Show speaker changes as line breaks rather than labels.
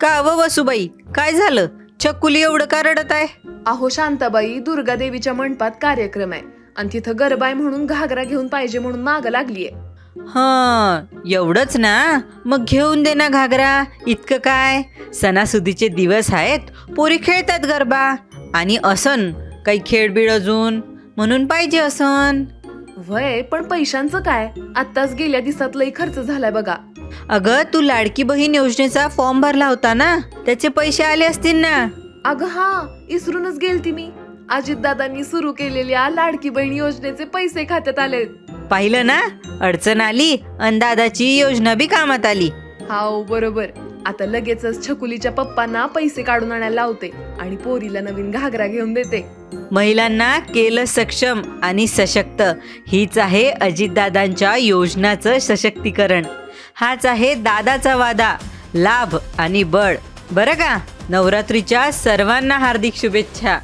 का व वसुबाई? काय झालं? चकुली एवढं का रडत आहे?
अहो शांताबाई दुर्गा देवीच्या मंडपात कार्यक्रम आहे. आणि तिथं गरबाय म्हणून घागरा घेऊन पाहिजे म्हणून माग लागलीये.
हा एवढंच ना? मग घेऊन दे ना घागरा. इतकं काय? सणासुदीचे दिवस आहेत पोरी खेळतात गरबा. आणि असन काही खेळबीळ अजून. म्हणून पाहिजे असन.
वय पण पैशांचं काय? आत्ताच गेल्या दिवसात लई खर्च झालाय बघा.
अगं तू लाडकी बहीण योजनेचा फॉर्म भरला होता ना? त्याचे पैसे आले असतील ना?
अगं हा इसरूनच गेलती मी. अजितदादांनी सुरू केलेल्या लाडकी बहीण योजनेचे पैसे खात्यात आले
पाहिलं ना? अडचण आली आणि दादाची योजना बी कामात आली.
हाव बरोबर. आता लगेचच छकुलीच्या पप्पांना पैसे काढून आणायला लावते आणि पोरीला नवीन घागरा घेऊन देते.
महिलांना केलं सक्षम आणि सशक्त. हीच आहे अजितदादांच्या योजनाचं सशक्तीकरण. हाच आहे दादाचा वादा लाभ आणि बळ. बरं का? नवरात्रीच्या सर्वांना हार्दिक शुभेच्छा.